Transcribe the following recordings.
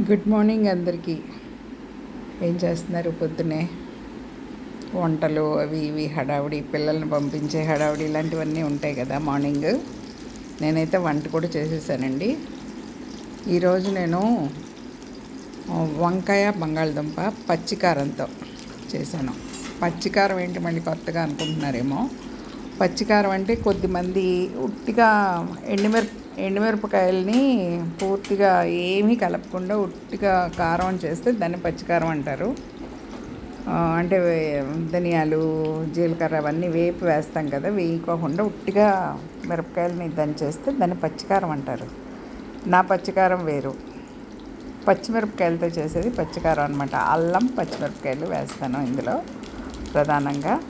Good morning అందరికీ. ఏం చేస్తున్నారు పొద్దునే? వంటలు అవి ఇవి హడావుడి పిల్లల్ని పంపించే హడావుడి ఇలాంటివన్నీ ఉంటాయి కదా మార్నింగ్. నేనైతే వంట కూడా చేసేసానండి. ఈరోజు నేను వంకాయ బంగాళదుంప పచ్చికారంతో చేశాను. పచ్చికారం ఏంటి మళ్ళీ కొత్తగా అనుకుంటున్నారేమో? పచ్చికారం అంటే కొద్దిమంది ఉట్టిగా ఎండుమిరప ఎండుమిరపకాయలని పూర్తిగా ఏమీ కలపకుండా ఉట్టిగా కారం చేస్తే దాన్ని పచ్చికారం అంటారు. అంటే ధనియాలు జీలకర్ర అవన్నీ వేపు వేస్తాం కదా వేయకోకుండా ఉట్టిగా మిరపకాయలని దంచేస్తే దాన్ని పచ్చికారం అంటారు. నా పచ్చికారం వేరు. పచ్చిమిరపకాయలతో చేసేది పచ్చికారం అనమాట అల్లం పచ్చిమిరపకాయలు వేస్తాను ఇందులో ప్రధానంగా.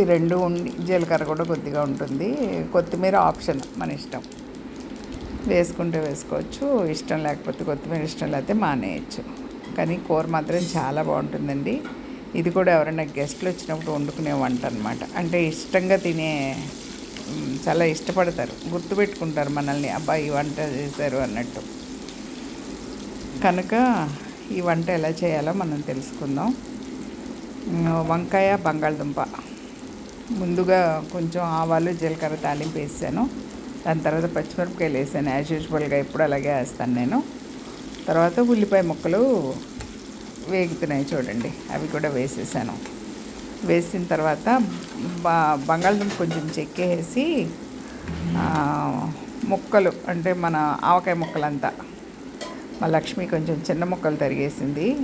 ఈ రెండు ఉండి జీలకర్ర కూడా కొద్దిగా ఉంటుంది. కొత్తిమీర ఆప్షన్ మన ఇష్టం. వేసుకుంటే వేసుకోవచ్చు ఇష్టం లేకపోతే కొత్తిమీర ఇష్టం లేకపోతే మానేయచ్చు. కానీ కూర మాత్రం చాలా బాగుంటుందండి. ఇది కూడా ఎవరైనా గెస్ట్లు వచ్చినప్పుడు వండుకునే వంట అనమాట అంటే ఇష్టంగా తినే చాలా ఇష్టపడతారు. గుర్తుపెట్టుకుంటారు మనల్ని అబ్బాయి ఈ వంట చేశారు అన్నట్టు. కనుక ఈ వంట ఎలా చేయాలో మనం తెలుసుకుందాం. వంకాయ బంగాళదుంప. ముందుగా కొంచెం ఆవాలు జీలకర్ర తాలింపు వేసాను. దాని తర్వాత పచ్చిమిరపకాయలు వేసాను. యాజ్ యూజువల్గా ఎప్పుడు అలాగే వేస్తాను నేను. తర్వాత ఉల్లిపాయ ముక్కలు వేగుతున్నాయి చూడండి. అవి కూడా వేసేసాను. వేసిన తర్వాత బా బంగాళదుంప కొంచెం చెక్కేసి ముక్కలు అంటే మన ఆవకాయ ముక్కలంతా. మా లక్ష్మి కొంచెం చిన్న ముక్కలు తరిగేసింది.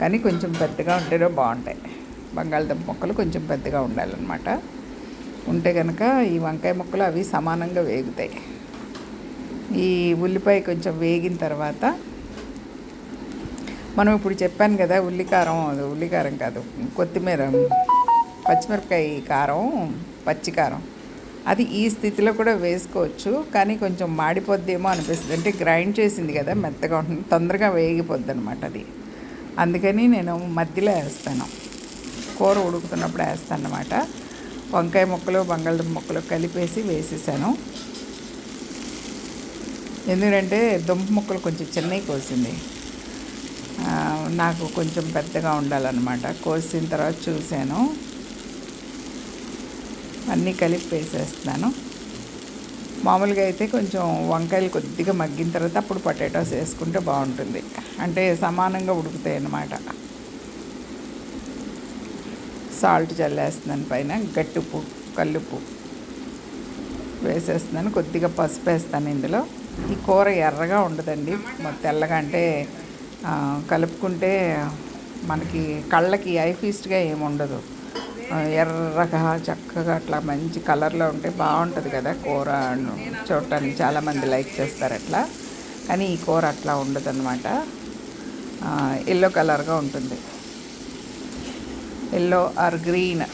కానీ కొంచెం పెద్దగా ఉంటేనే బాగుంటాయి. బంగాళదుంప ముక్కలు కొంచెం పెద్దగా ఉండాలన్నమాట. ఉంటే కనుక ఈ వంకాయ ముక్కలు అవి సమానంగా వేగుతాయి. ఈ ఉల్లిపాయ కొంచెం వేగిన తర్వాత మనం ఇప్పుడు చెప్పాను కదా ఉల్లికారం అది ఉల్లికారం కాదు కొత్తిమీర పచ్చిమిరపకాయ కారం పచ్చికారం అది ఈ స్థితిలో కూడా వేసుకోవచ్చు కానీ కొంచెం మాడిపోద్దేమో అనిపిస్తుంది. అంటే గ్రైండ్ చేసింది కదా మెత్తగా ఉంటుంది తొందరగా వేగిపోద్ది అనమాట అది. అందుకని నేను మధ్యలో వేస్తాను. కూర ఉడుకుతున్నప్పుడు వేస్తాను అనమాట వంకాయ ముక్కలు బంగాళదుంప ముక్కలు కలిపేసి వేసేసాను. ఎందుకంటే దుంప ముక్కలు కొంచెం చిన్నవి కోసింది. నాకు కొంచెం పెద్దగా ఉండాలన్నమాట. కోసిన తర్వాత చూశాను అన్నీ కలిపి వేసేస్తున్నాను. మామూలుగా అయితే కొంచెం వంకాయలు కొద్దిగా మగ్గిన తర్వాత అప్పుడు పొటాటోస్ వేసుకుంటే బాగుంటుంది. అంటే సమానంగా ఉడుకుతాయి అన్నమాట సాల్ట్ చల్లేస్తున్నాను పైన గట్టుప్పు కల్లుప్పు వేసేస్తున్నాను. కొద్దిగా పసుపు వేస్తాను ఇందులో. ఈ కూర ఎర్రగా ఉండదండి. తెల్లగా అంటే కలుపుకుంటే మనకి కళ్ళకి ఐ ఫీస్ట్గా ఏమి ఉండదు. ఎర్రగా చక్కగా అట్లా మంచి కలర్లో ఉంటే బాగుంటుంది కదా కూర. చూడటానికి చాలామంది లైక్ చేస్తారు అట్లా. కానీ ఈ కూర అట్లా ఉండదు అనమాట ఎల్లో కలర్గా ఉంటుంది. ఎల్లో ఆర్ గ్రీన్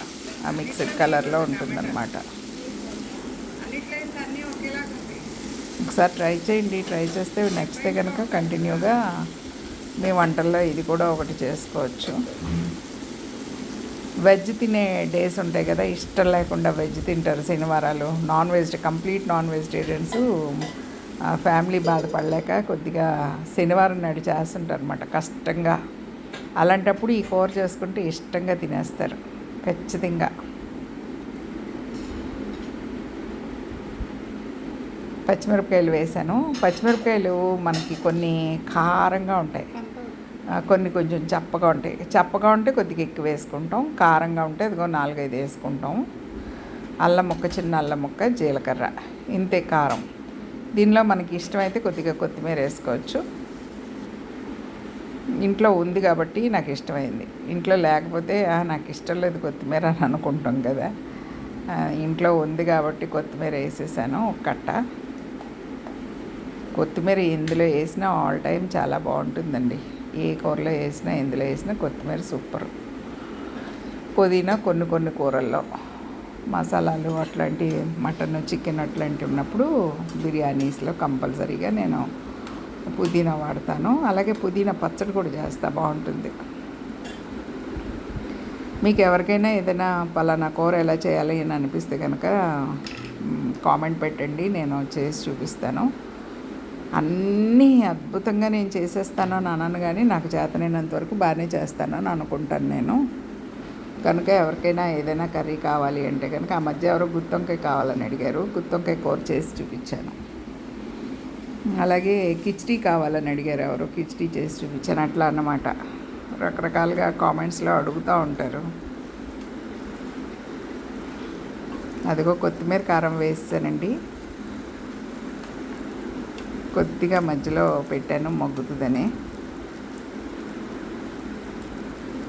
ఆ మిక్స్డ్ కలర్లో ఉంటుందన్నమాట. ఒకసారి ట్రై చేయండి ట్రై చేస్తే నెక్స్ట్ కనుక కంటిన్యూగా మీ వంటల్లో ఇది కూడా ఒకటి చేసుకోవచ్చు. వెజ్ తినే డేస్ ఉంటాయి కదా ఇష్టం లేకుండా వెజ్ తింటారు శనివారాలు. Non veg complete non vegetarians family బాధపడలేక కొద్దిగా శనివారం నాడు చేస్తుంటారు అనమాట కష్టంగా. అలాంటప్పుడు ఈ కూర చేసుకుంటే ఇష్టంగా తినేస్తారు ఖచ్చితంగా. పచ్చిమిరపకాయలు వేసాను. పచ్చిమిరపకాయలు మనకి కొన్ని కారంగా ఉంటాయి. కొన్ని కొంచెం చప్పగా ఉంటాయి. చప్పగా ఉంటే కొద్దిగా ఎక్కువ వేసుకుంటాం. కారంగా ఉంటే అదిగో నాలుగైదు వేసుకుంటాం. అల్లం ముక్క చిన్న అల్లం ముక్క జీలకర్ర ఇంతే కారం. దీనిలో మనకి ఇష్టమైతే కొద్దిగా కొత్తిమీర వేసుకోవచ్చు. ఇంట్లో ఉంది కాబట్టి నాకు ఇష్టమైంది. ఇంట్లో లేకపోతే నాకు ఇష్టం లేదు కొత్తిమీర అని అనుకుంటాం కదా. ఇంట్లో ఉంది కాబట్టి కొత్తిమీర వేసేసాను ఒక కట్ట. కొత్తిమీర ఎందులో వేసినా ఆల్ టైం చాలా బాగుంటుందండి. ఏ కూరలో వేసినా ఎందులో వేసినా కొత్తిమీర సూపర్. పుదీనా కొన్ని కొన్ని కూరల్లో. మసాలాలు అట్లాంటి మటన్ చికెన్ అట్లాంటివి ఉన్నప్పుడు బిర్యానీస్లో కంపల్సరీగా నేను పుదీనా వాడతాను. అలాగే పుదీనా పచ్చడి కూడా చేస్తా బాగుంటుంది. మీకు ఎవరికైనా ఏదైనా పలానా కూర ఎలా చేయాలి అని అనిపిస్తే కనుక కామెంట్ పెట్టండి నేను చేసి చూపిస్తాను. అన్నీ అద్భుతంగా నేను చేసేస్తాను అని అనను కానీ నాకు చేతనైనంత వరకు బాగానే అని అనుకుంటాను నేను. కనుక ఎవరికైనా ఏదైనా కర్రీ కావాలి అంటే కనుక ఆ మధ్య ఎవరో గుత్తొంకాయ కావాలని అడిగారు. గుత్తొంకాయ కూర చేసి చూపించాను. అలాగే కిచడీ కావాలని అడిగారు ఎవరు కిచడీ చేసి చూపించాను అట్లా అన్నమాట. రకరకాలుగా కామెంట్స్లో అడుగుతూ ఉంటారు. అదిగో కొత్తిమీర కారం వేస్తానండి కొద్దిగా మధ్యలో పెట్టాను మొగ్గుతుందని.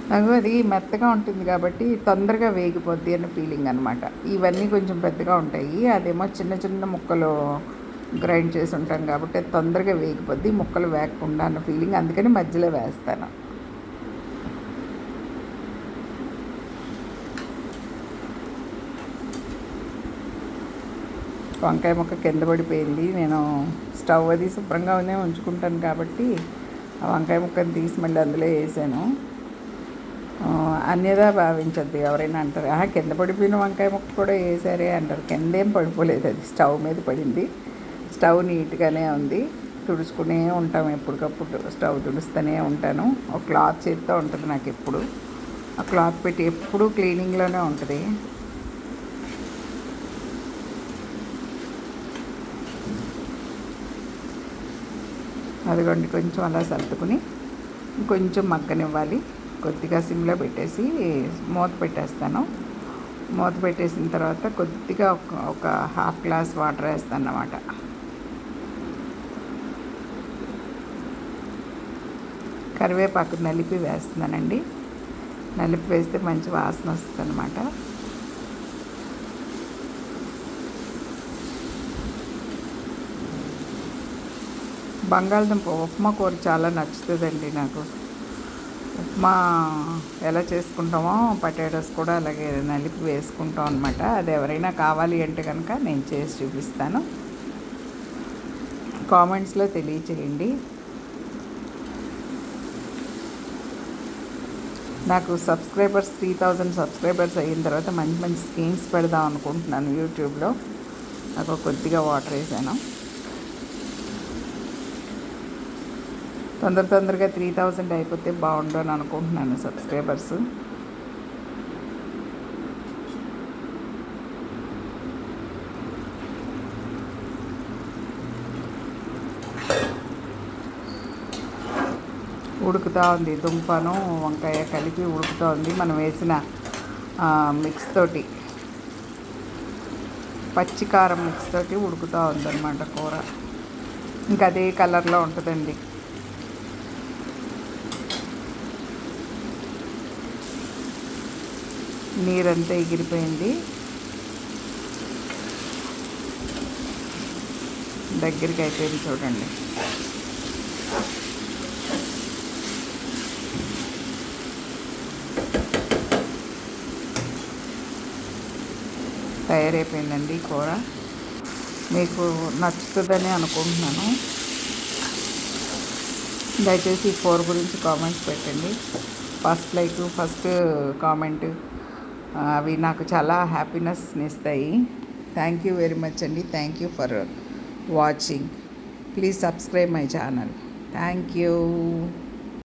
నాకు అది మెత్తగా ఉంటుంది కాబట్టి తొందరగా వేగిపోద్ది అన్న ఫీలింగ్ అనమాట ఇవన్నీ కొంచెం పెద్దగా ఉంటాయి. అదేమో చిన్న చిన్న ముక్కలు గ్రైండ్ చేసి ఉంటాం కాబట్టి తొందరగా వేగిపోద్ది ముక్కలు వేగకుండా అన్న ఫీలింగ్ అందుకని మధ్యలో వేస్తాను. వంకాయ ముక్క కింద పడిపోయింది. నేను స్టవ్ అది శుభ్రంగానే ఉంచుకుంటాను కాబట్టి ఆ వంకాయ ముక్కని తీసి మళ్ళీ అందులో వేసాను. అన్యదా భావించద్దు ఎవరైనా అంటారు ఆ కింద పడిపోయిన వంకాయ ముక్క కూడా వేసారే అంటారు. కింద ఏం పడిపోలేదు అది స్టవ్ మీద పడింది. స్టవ్ నీట్గానే ఉంది. తుడుచుకునే ఉంటాం ఎప్పటికప్పుడు. స్టవ్ తుడుస్తూనే ఉంటాను. ఒక క్లాత్ చేతితో ఉంటుంది నాకు ఎప్పుడు. ఆ క్లాత్ పెట్టి ఎప్పుడూ క్లీనింగ్లోనే ఉంటుంది. అదిగోండి కొంచెం అలా సర్దుకుని కొంచెం మగ్గనివ్వాలి. కొద్దిగా సిమ్లో పెట్టేసి మూత పెట్టేస్తాను. మూత పెట్టేసిన తర్వాత కొద్దిగా ఒక ఒక హాఫ్ గ్లాస్ వాటర్ వేస్తాను అన్నమాట కరివేపాకు నలిపి వేస్తున్నానండి. నలిపి వేస్తే మంచి వాసన వస్తుంది అనమాట బంగాళదుంప ఉప్మా కూర చాలా నచ్చుతుందండి నాకు. ఉప్మా ఎలా చేసుకుంటామో పొటాటోస్ కూడా అలాగే నలిపి వేసుకుంటాం అనమాట అది ఎవరైనా కావాలి అంటే కనుక నేను చేసి చూపిస్తాను. కామెంట్స్లో తెలియచేయండి. నాకు సబ్స్క్రైబర్స్ త్రీ థౌజండ్ సబ్స్క్రైబర్స్ అయిన తర్వాత మంచి మంచి స్కీమ్స్ పెడదాం అనుకుంటున్నాను యూట్యూబ్లో. నాకు కొద్దిగా వాటర్ వేసాను. తొందర తొందరగా త్రీ థౌజండ్ అయిపోతే బాగుండు అని అనుకుంటున్నాను సబ్స్క్రైబర్స్. ఉడుకుతూ ఉంది. దుంపను వంకాయ కలిపి ఉడుకుతూ ఉంది. మనం వేసిన మిక్స్ తోటి. పచ్చికారం మిక్స్ తోటి ఉడుకుతూ ఉందన్నమాట కూర. ఇంకా అదే కలర్లో ఉంటుందండి. నీరంతా ఎగిరిపోయింది. దగ్గరికి అయిపోయింది చూడండి. తయారైపోయిందండి కూర. మీకు నచ్చుతుందని అనుకుంటున్నాను. దయచేసి ఈ కూర గురించి కామెంట్స్ పెట్టండి. ఫస్ట్ లైక్ ఫస్ట్ కామెంట్ అవి నాకు చాలా హ్యాపీనెస్ని ఇస్తాయి. థ్యాంక్ యూ వెరీ మచ్ అండి. Thank you for watching. Please subscribe my channel. Thank you.